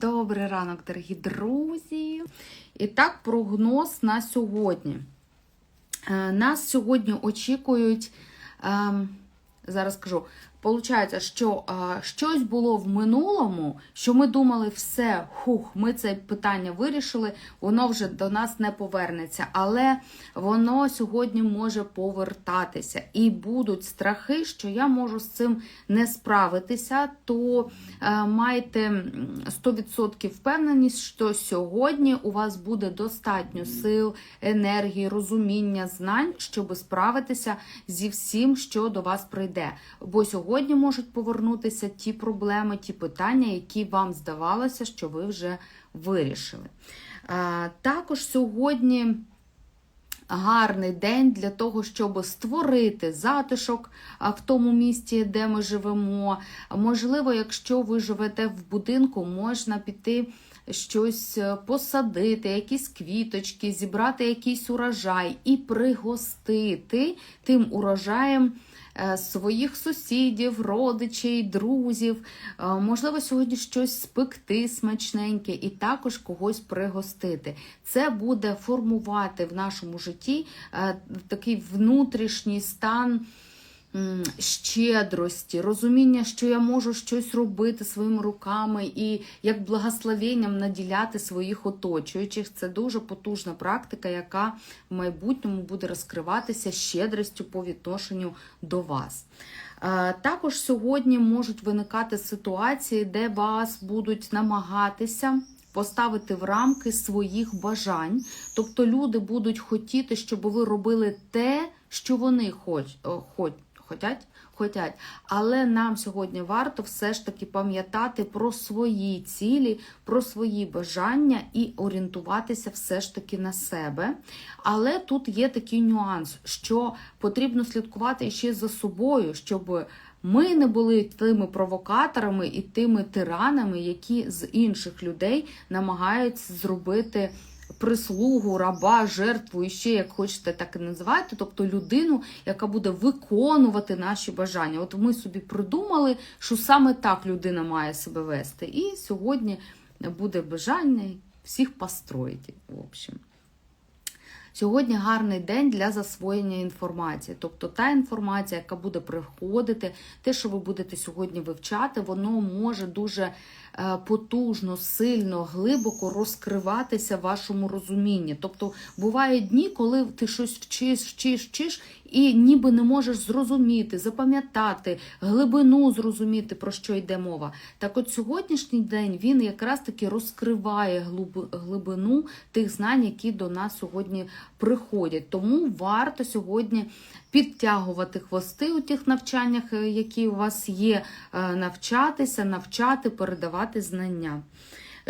Добрий ранок, дорогі друзі. І так, прогноз на сьогодні. Е, Нас сьогодні очікують, ем, зараз скажу, Получається, що е, щось було в минулому, що ми думали, все, хух, ми це питання вирішили, воно вже до нас не повернеться. Але воно сьогодні може повертатися. І будуть страхи, що я можу з цим не справитися, то е, майте 100% впевненість, що сьогодні у вас буде достатньо сил, енергії, розуміння, знань, щоб справитися зі всім, що до вас прийде. Бо сьогодні можуть повернутися ті проблеми, ті питання, які вам здавалося, що ви вже вирішили. Також сьогодні. Гарний день для того, щоб створити затишок в тому місті, де ми живемо. Можливо, якщо ви живете в будинку, можна піти щось е, посадити, якісь квіточки, зібрати якийсь урожай і пригостити тим урожаєм своїх сусідів, родичей, друзів. Е, Можливо, сьогодні щось спекти смачненьке і також когось пригостити. Це буде формувати в нашому житті е, такий внутрішній стан. Щедрості, розуміння, що я можу щось робити своїми руками і як благословенням наділяти своїх оточуючих. Це дуже потужна практика, яка в майбутньому буде розкриватися щедрістю по відношенню до вас. Е, Також сьогодні можуть виникати ситуації, де вас будуть намагатися поставити в рамки своїх бажань. Тобто люди будуть хотіти, щоб ви робили те, що вони хоч, хоч, хотять, хотять. Але нам сьогодні варто все ж таки пам'ятати про свої цілі, про свої бажання і орієнтуватися все ж таки на себе. Але тут є такий нюанс, що потрібно слідкувати ще за собою, щоб ми не були тими провокаторами і тими тиранами, які з інших людей намагаються зробити прислугу, раба, жертву, і ще як хочете, так і називайте, тобто людину, яка буде виконувати наші бажання. От ми собі придумали, що саме так людина має себе вести. І сьогодні буде бажання всіх построїти. В общем. Сьогодні гарний день для засвоєння інформації. Тобто та інформація, яка буде приходити, те, що ви будете сьогодні вивчати, воно може дуже е, потужно, сильно, глибоко розкриватися в вашому розумінні. Тобто бувають дні, коли ти щось вчиш, вчиш, вчиш, і ніби не можеш зрозуміти, запам'ятати, глибину зрозуміти, про що йде мова. Так от сьогоднішній день він якраз таки розкриває глибину тих знань, які до нас сьогодні приходять. Тому варто сьогодні підтягувати хвости у тих навчаннях, е, які у вас є, е, навчатися, навчати, передавати знання.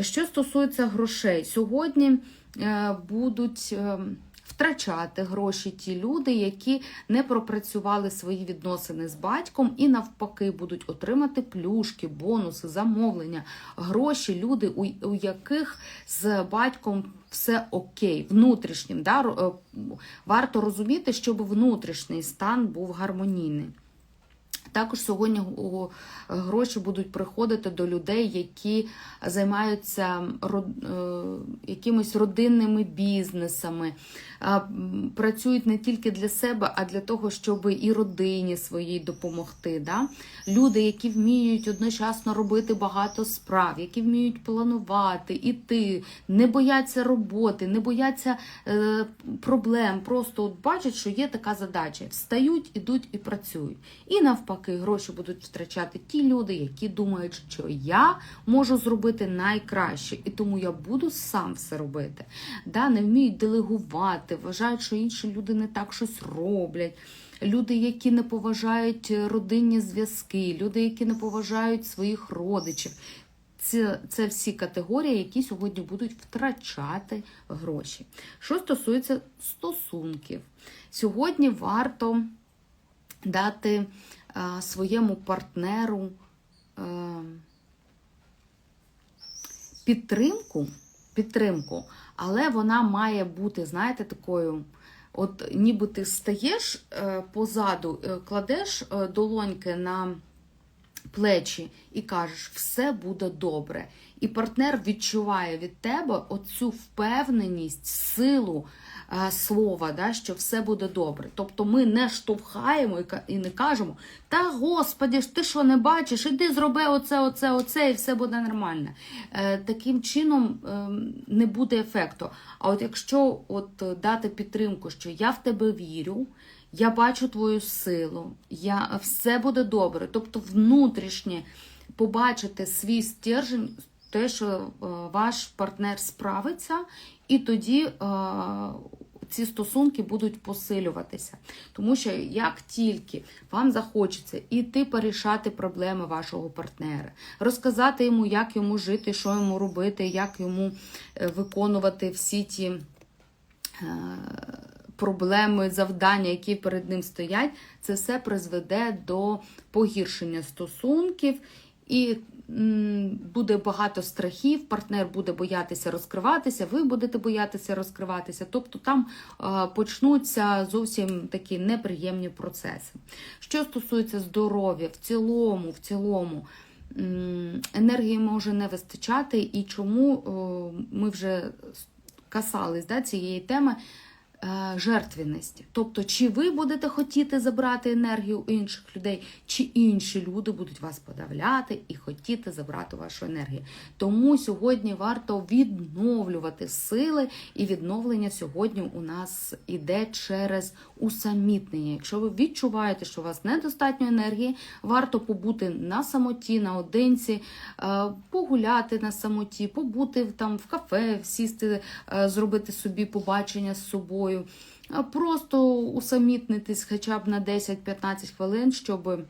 Що стосується грошей, сьогодні е, будуть. Втрачати гроші ті люди, які не пропрацювали свої відносини з батьком, і навпаки будуть отримати плюшки, бонуси, замовлення, гроші, люди, у, у яких з батьком все окей, внутрішнім. Да? е, Варто розуміти, щоб внутрішній стан був гармонійний. Також сьогодні гроші будуть приходити до людей, які займаються е, якимись родинними бізнесами, працюють не тільки для себе, а для того, щоб і родині своїй допомогти. Да? Люди, які вміють одночасно робити багато справ, які вміють планувати, іти, не бояться роботи, не бояться е, проблем. Просто от бачать, що є така задача. Встають, ідуть і працюють. І навпаки, гроші будуть втрачати ті люди, які думають, що я можу зробити найкраще, і тому я буду сам все робити. Да, не вміють делегувати, вважають, що інші люди не так щось роблять. Люди, які не поважають родинні зв'язки, люди, які не поважають своїх родичів. Це, це всі категорії, які сьогодні будуть втрачати гроші. Що стосується стосунків, сьогодні варто дати своєму партнеру е, підтримку, підтримку, але вона має бути, знаєте, такою. От ніби ти стаєш е, позаду, е, кладеш е, долоньки на плечі і кажеш, все буде добре. І партнер відчуває від тебе оцю впевненість, силу е, слова, да, що все буде добре. Тобто ми не штовхаємо і, не кажемо, та господі ж ти що не бачиш, іди зроби оце, оце, оце, і все буде нормально. Е, таким чином е, не буде ефекту. А от якщо от е, дати підтримку, що я в тебе вірю, я бачу твою силу, я, все буде добре. Тобто внутрішнє побачити свій стержень, те, що е, ваш партнер справиться, і тоді е, ці стосунки будуть посилюватися. Тому що як тільки вам захочеться іти порішати проблеми вашого партнера, розказати йому, як йому жити, що йому робити, як йому е, виконувати всі ті е, проблеми, завдання, які перед ним стоять, це все призведе до погіршення стосунків і буде багато страхів, партнер буде боятися розкриватися, ви будете боятися розкриватися. Тобто там е, почнуться зовсім такі неприємні процеси. Що стосується здоров'я, в цілому, в цілому. Енергії може не вистачати, і чому ми вже касались да, цієї теми е, жертвеності. Тобто, чи ви будете хотіти забрати енергію у інших людей, чи інші люди будуть вас подавляти і хотіти забрати вашу енергію. Тому сьогодні варто відновлювати сили, і відновлення сьогодні у нас іде через усамітнення. Якщо ви відчуваєте, що у вас недостатньо енергії, варто побути на самоті, наодинці, е, погуляти на самоті, побути там в кафе, сісти, е, зробити собі побачення з собою. Е, Просто усамітнитись хоча б на 10-15 хвилин, щоб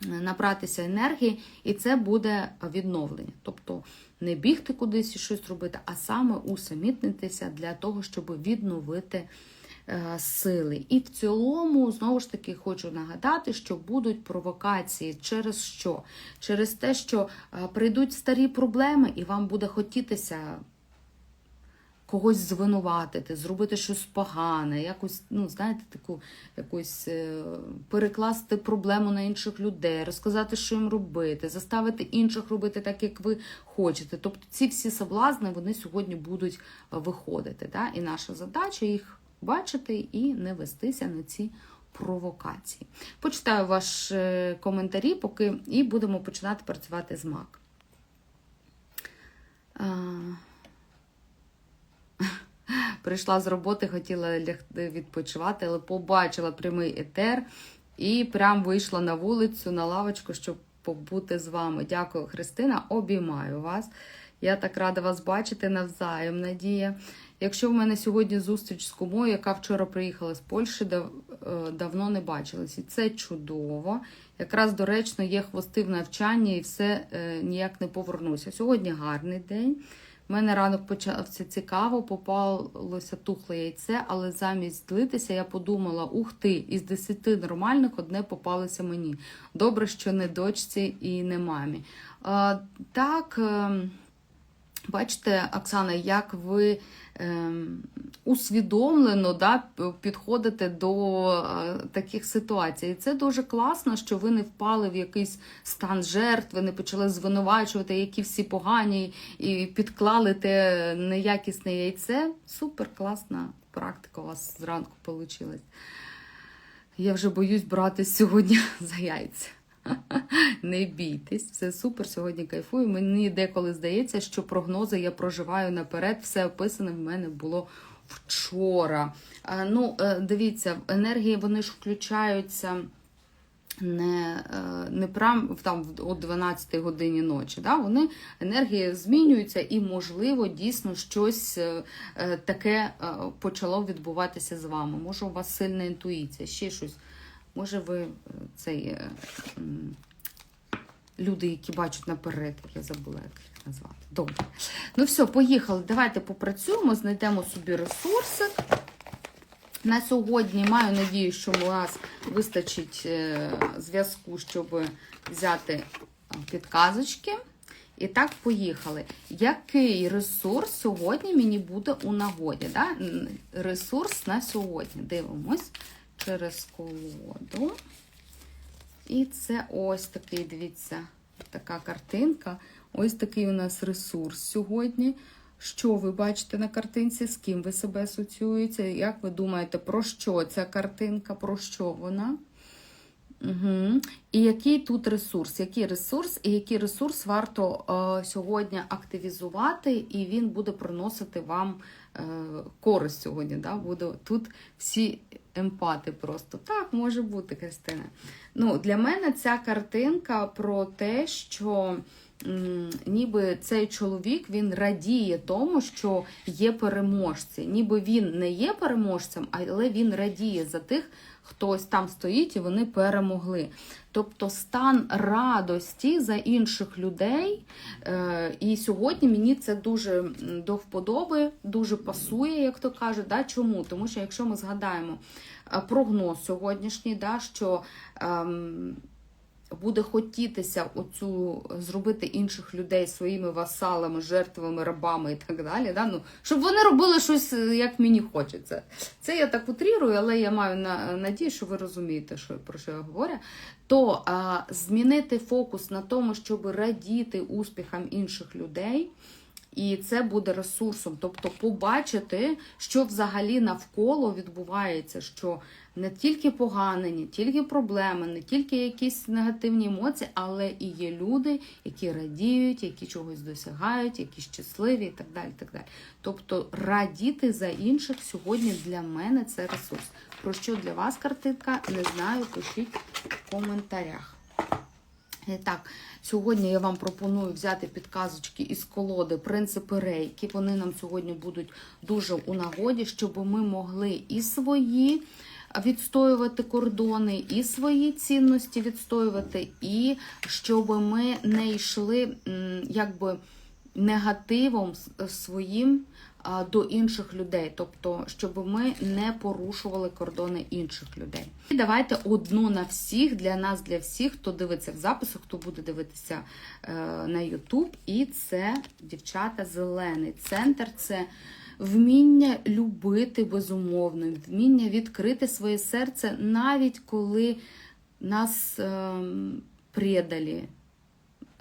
набратися енергії, і це буде відновлення. Тобто не бігти кудись і щось робити, а саме усамітнитися для того, щоб відновити е, сили. І в цілому, знову ж таки, хочу нагадати, що будуть провокації через що? Через те, що е, прийдуть старі проблеми, і вам буде хотітися когось звинуватити, зробити щось погане, якось, ну, знаєте, таку якусь е, перекласти проблему на інших людей, розказати, що їм робити, заставити інших робити так, як ви хочете. Тобто ці всі соблазни вони сьогодні будуть е, виходити. Да? І наша задача їх бачити і не вестися на ці провокації. Почитаю ваші е, коментарі, поки і будемо починати працювати з МАК. Прийшла з роботи, хотіла лягти відпочивати, але побачила прямий етер і прям вийшла на вулицю, на лавочку, щоб побути з вами. Дякую, Христина. Обіймаю вас. Я так рада вас бачити навзаєм, Надія. Якщо в мене сьогодні зустріч з кумою, яка вчора приїхала з Польщі, дав, е, давно не бачилась. І це чудово. Якраз доречно є хвости в навчанні і все е, ніяк не повернуся. Сьогодні гарний день. У мене ранок почався цікаво, попалося тухле яйце, але замість злитися я подумала: ух ти, із десяти нормальних одне попалося мені. Добре, що не дочці і не мамі. А, так, ем, бачите, Оксана, як ви ем, усвідомлено да, підходите до е, таких ситуацій. І це дуже класно, що ви не впали в якийсь стан жертви, не почали звинувачувати, які всі погані, і підклали те неякісне яйце. Супер класна практика у вас зранку вийшла. Я вже боюсь брати сьогодні за яйця. Не бійтесь, все супер. Сьогодні кайфую. Мені деколи здається, що прогнози я проживаю наперед. Все описане в мене було вчора. Ну, е, дивіться, енергії вони ж включаються. Не, е, не прям там о 12 годині ночі. Да? Вони енергії змінюються, і, можливо, дійсно щось е, таке почало відбуватися з вами. Може, у вас сильна інтуїція, ще щось. Може, ви е, цей е, люди, які бачать наперед, я забула, як їх назвати. Добре. Ну все, поїхали. Давайте попрацюємо, знайдемо собі ресурси. На сьогодні маю надію, що у нас вистачить е, зв'язку, щоб взяти підказочки. І так, поїхали. Який ресурс сьогодні мені буде у нагоді? Да? Ресурс на сьогодні. Дивимось через колоду. І це ось такий, дивіться, така картинка. Ось такий у нас ресурс сьогодні. Що ви бачите на картинці, з ким ви себе асоціюєте? Як ви думаєте, про що ця картинка, про що вона? Угу. І який тут ресурс? Який ресурс і який ресурс варто е, сьогодні активізувати, і він буде приносити вам е, користь сьогодні. Да? Буде тут всі емпати просто. Так, може бути, Христина. Ну, для мене ця картинка про те, що ніби цей чоловік він радіє тому, що є переможці. Ніби він не є переможцем, але він радіє за тих, хтось там стоїть і вони перемогли. Тобто стан радості за інших людей. Е, і сьогодні мені це дуже до вподоби, дуже пасує, як то кажуть. Да? Чому? Тому що якщо ми згадаємо е, прогноз сьогоднішній, да, що ем, буде хотітися оцю зробити інших людей своїми васалами, жертвами, рабами і так далі. Да? Ну, щоб вони робили щось, е, як мені хочеться. Це я так утрірую, але я маю на, надію, що ви розумієте, що, про що я говорю. То а, змінити фокус на тому, щоб радіти успіхам інших людей. І це буде ресурсом, тобто побачити, що взагалі навколо відбувається, що не тільки погане, не тільки проблеми, не тільки якісь негативні емоції, але і є люди, які радіють, які чогось досягають, які щасливі і так далі. так далі. Тобто радіти за інших сьогодні для мене це ресурс. Про що для вас картинка? Не знаю, пишіть в коментарях. І Так, сьогодні я вам пропоную взяти підказочки із колоди принципи рейки. Вони нам сьогодні будуть дуже у нагоді, щоб ми могли і свої відстоювати кордони, і свої цінності відстоювати, і щоб ми не йшли якби негативом своїм до інших людей, тобто, щоб ми не порушували кордони інших людей. І давайте одну на всіх для нас, для всіх, хто дивиться в запису, хто буде дивитися е, на YouTube. І це дівчата зелений центр. Це вміння любити безумовно, вміння відкрити своє серце, навіть коли нас е, предалі,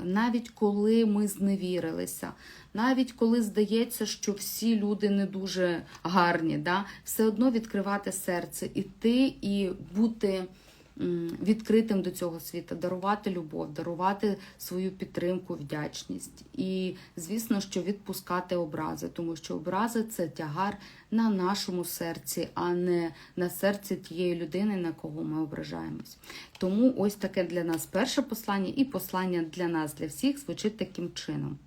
навіть коли ми зневірилися, навіть коли здається, що всі люди не дуже гарні, да? все одно відкривати серце, іти і бути відкритим до цього світу, дарувати любов, дарувати свою підтримку, вдячність. І, звісно, що відпускати образи, тому що образи це тягар на нашому серці, а не на серці тієї людини, на кого ми ображаємось. Тому ось таке для нас перше послання, і послання для нас, для всіх, звучить таким чином.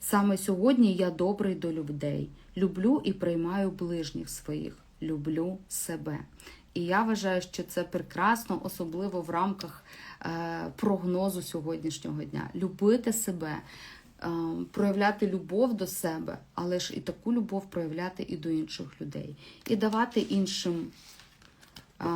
Саме сьогодні я добрий до людей, люблю і приймаю ближніх своїх, люблю себе. І я вважаю, що це прекрасно, особливо в рамках е, прогнозу сьогоднішнього дня. Любити себе, е, проявляти любов до себе, але ж і таку любов проявляти і до інших людей, і давати іншим. е,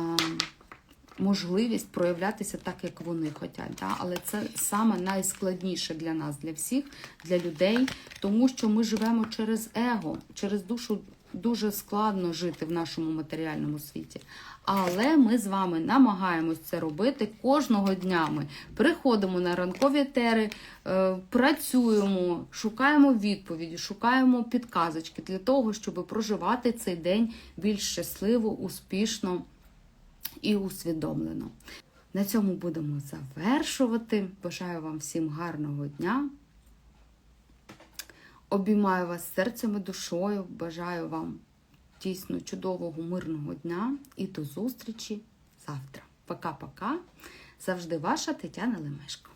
Можливість проявлятися так, як вони хочуть. Да? Але це саме найскладніше для нас, для всіх, для людей, тому що ми живемо через его, через душу дуже складно жити в нашому матеріальному світі. Але ми з вами намагаємось це робити кожного дня. Ми приходимо на ранкові тери, е, працюємо, шукаємо відповіді, шукаємо підказочки для того, щоб проживати цей день більш щасливо, успішно і усвідомлено. На цьому будемо завершувати. Бажаю вам всім гарного дня. Обіймаю вас серцем і душою. Бажаю вам дійсно чудового, мирного дня і до зустрічі завтра. Пока-пока. Завжди ваша Тетяна Лемешко.